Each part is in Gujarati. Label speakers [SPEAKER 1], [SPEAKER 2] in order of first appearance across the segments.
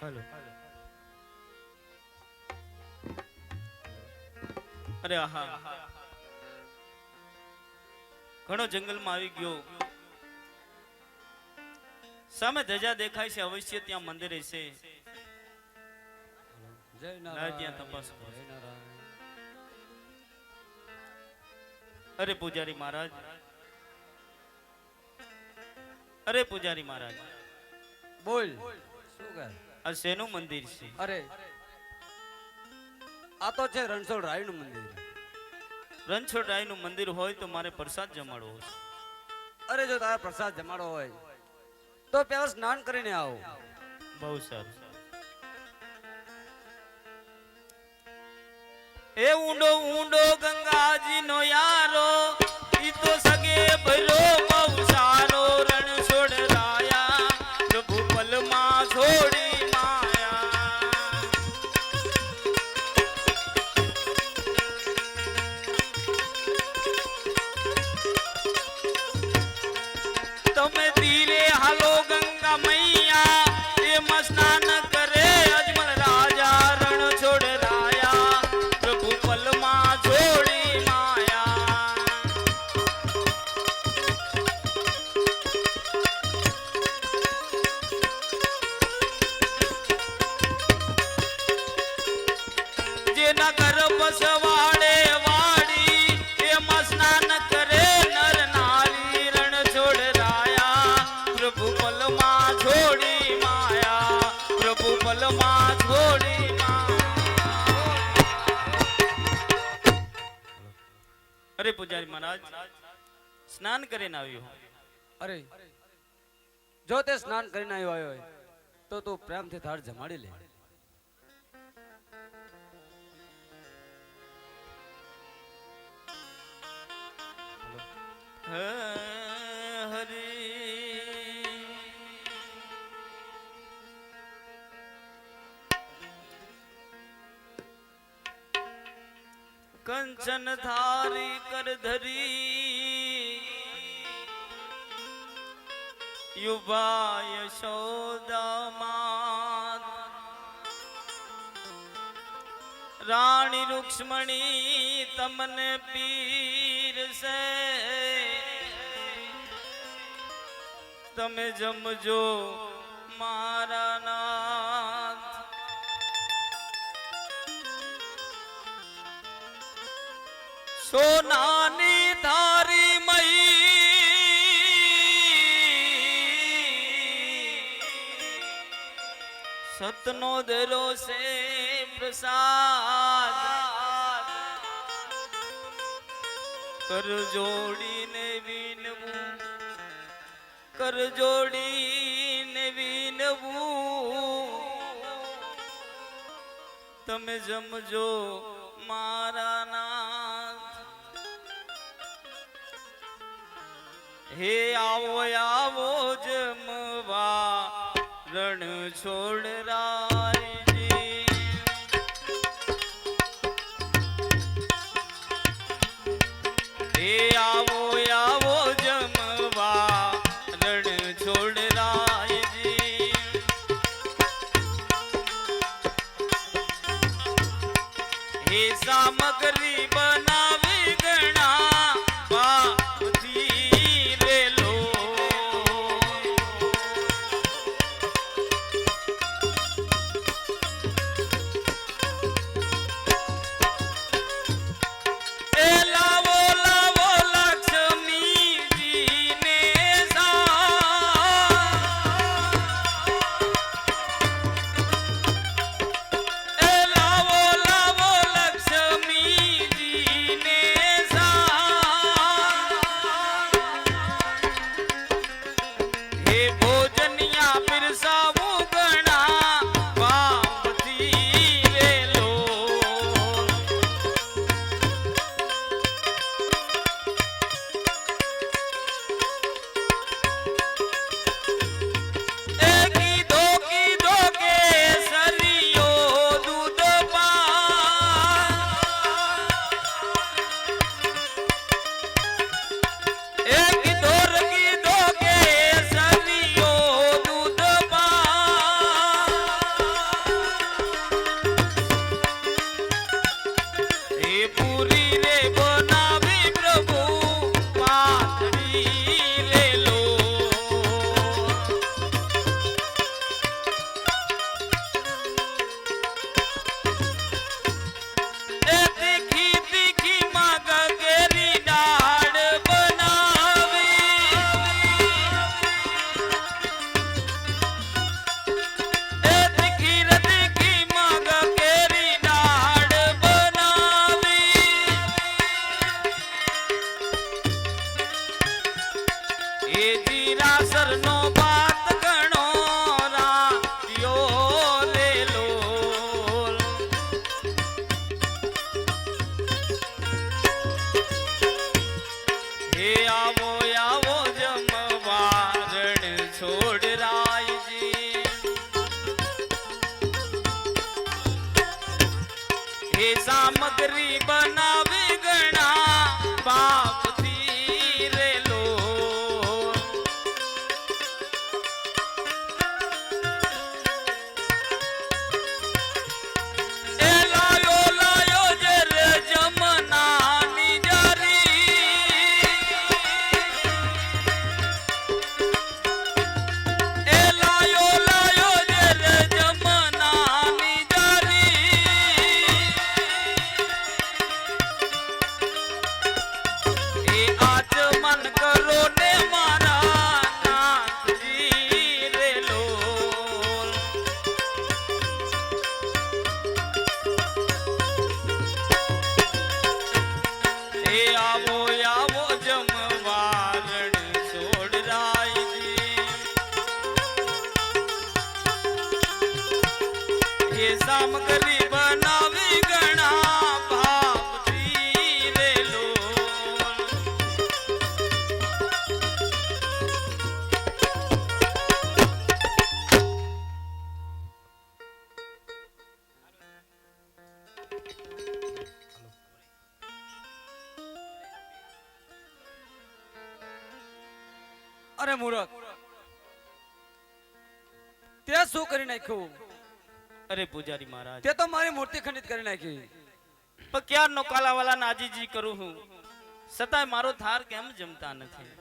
[SPEAKER 1] હાલો.
[SPEAKER 2] અરે આહા. ઘણો જંગલમાં આવી ગયો. સામે ધજા દેખાય છે અવશ્ય ત્યાં મંદિર છે. ત્યાં તપાસ. કરો. અરે પૂજારી મહારાજ. અરે પૂજારી મહારાજ.
[SPEAKER 1] બોલ શું કહે
[SPEAKER 2] આ શેનું મંદિર છે?
[SPEAKER 1] અરે આ તો છે રણછોડ રાયનું મંદિર.
[SPEAKER 2] રણછોડરાયનું મંદિર હોય તો મારે પ્રસાદ જમાડવો છે.
[SPEAKER 1] અરે જો તારા પ્રસાદ જમાડો હોય તો પેલા સ્નાન કરીને આવો.
[SPEAKER 2] બહુ સારું. એ ઊંડો ઊંડો ગંગાજી નો યારો ಮಸ್ನಾನಕ પૂજારી મહારાજ સ્નાન કરીને આવ્યો
[SPEAKER 1] અરે જો તે સ્નાન કરીને આવ્યો હોય તો તું પ્રેમથી થાળ જમાડી લે.
[SPEAKER 2] હરી કંચન થારી કર ધરી. યુવા યશોદામાં રાણી રૂક્ષ્મણી તમને પીર છે. તમે જમજો મારા સોનાની ધારી મહી. સતનો દેલો છે પ્રસાદ. કર જોડીને વિનવું. કર જોડીને વિનવું. તમે જમજો મારા હે આવો આવો જમવા રણ છોડ
[SPEAKER 1] અરે મૂરખ તે શું કરી નાખ્યું?
[SPEAKER 2] અરે પૂજારી મહારાજ.
[SPEAKER 1] તે તો મારી મૂર્તિ ખંડિત કરી નાખી.
[SPEAKER 2] પણ ક્યારનો કાલાવાલા નાજીજી કરું હું? છતાંય મારો થાર કેમ જમતા નથી?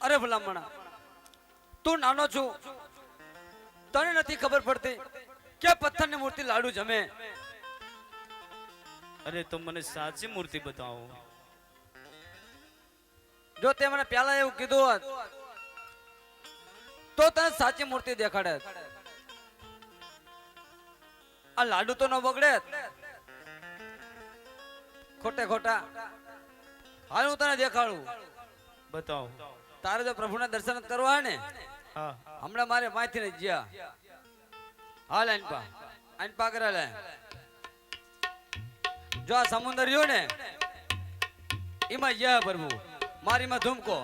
[SPEAKER 1] અરે ભલામણા તું નાનો છું. તને નથી ખબર પડતી કે પથ્થરની મૂર્તિ લાડુ જમે.
[SPEAKER 2] અરે તો મને સાચી મૂર્તિ બતાવો.
[SPEAKER 1] જો તે મને પહેલા એવું કીધું હોત તો તને સાચી મૂર્તિ દેખાડે આ લાડુ તો ન બગડે ખોટે ખોટા. હાલ હું તને દેખાડું.
[SPEAKER 2] બતાવ.
[SPEAKER 1] તારે જો પ્રભુના દર્શન કરવા ને હમણાં મારે માહિતી ને જ્યા. હાલ અનપા અનપા કરે લે. જો આ સમુદ્ર રહ્યો ને એમાં જ્યા પ્રભુ. મારીમાં ધૂમકો.